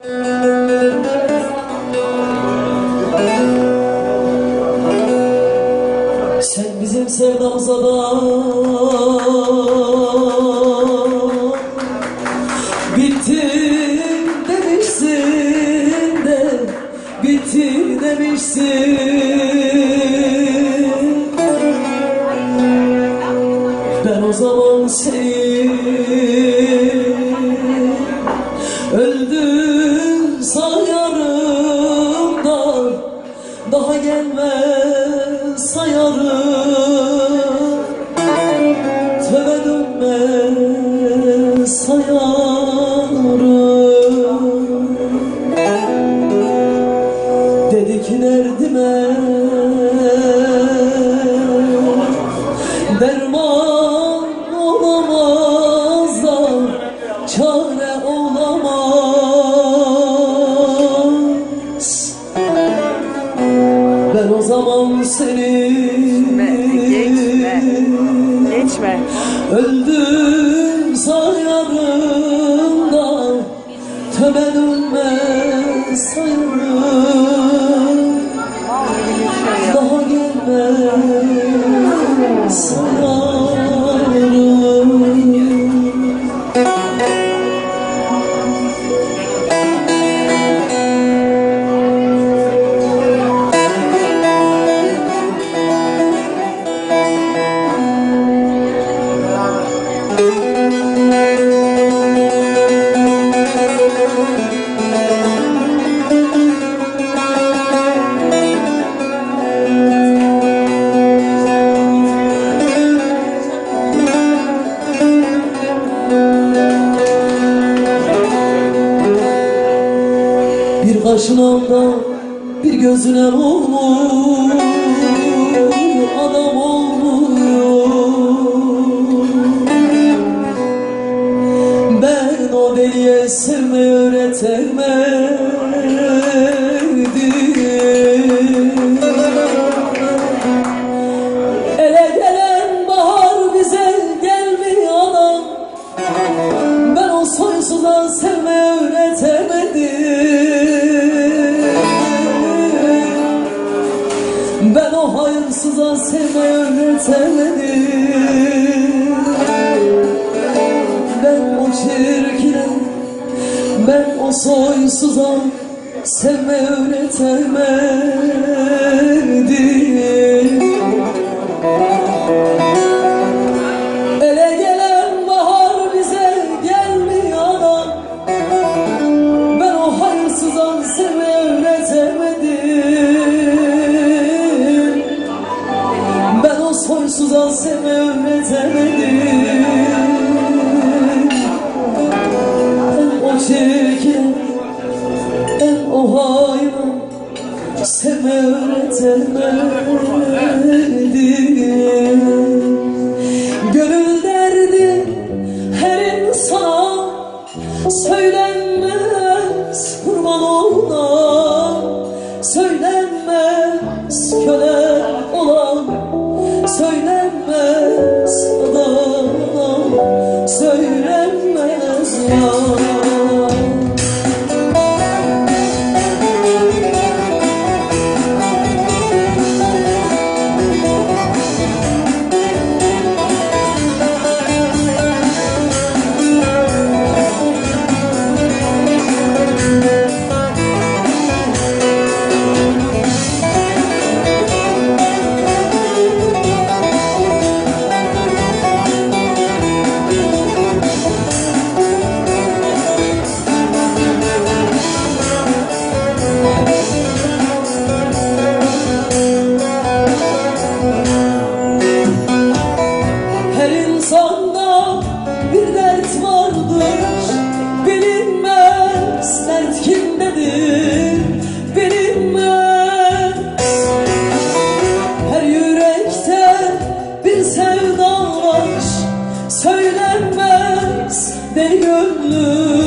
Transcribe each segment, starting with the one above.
Sen bizim sevdamıza da Bittin demişsin de Bitti demişsin sayarım Dedi ki derdime Derman olamaz da Çare olamaz Ben o zaman seni Geçme. Geçme. Öldüm dönmez sayarım Bir kaşınanda bir gözüne olmuyor Ben o hayırsıza sevme öğretemedim Ben o çirkine Ben o soysuza sevme öğretemedim soysuzan seni öğretemedim Ben o o hayvan Seni öğretemedim Gönül derdi her insana Söylenmez kurban olan Söylenmez köle beni gönlüm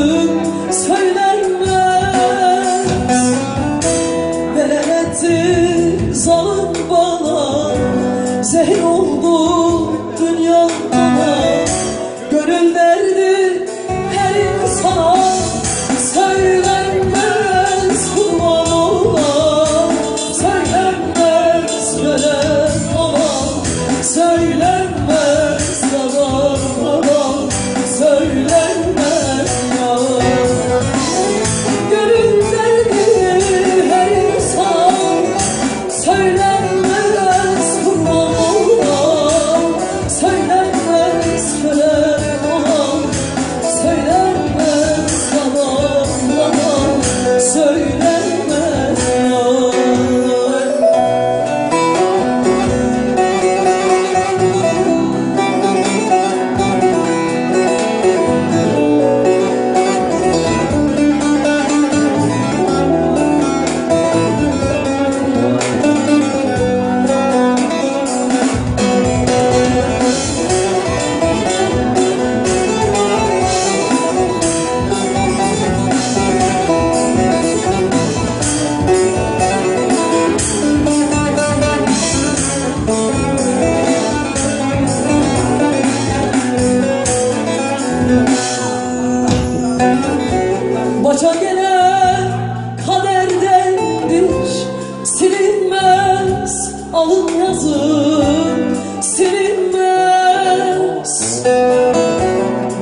Yazım Silinmez.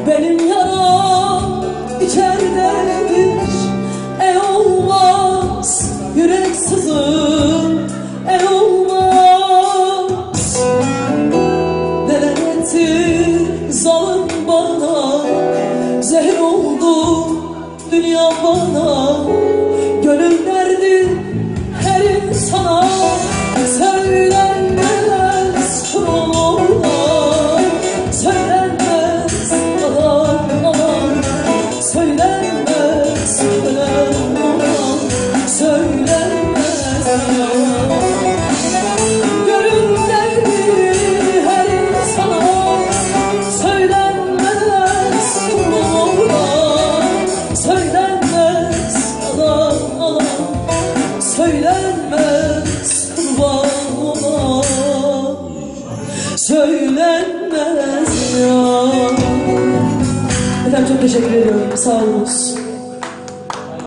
Benim yaram içeridedir E olmaz. Yürek E olmaz. Neler etti zalim bana? Zehir oldu dünya bana. Gönül derdi her insana teşekkür ediyorum. Sağ olunuz.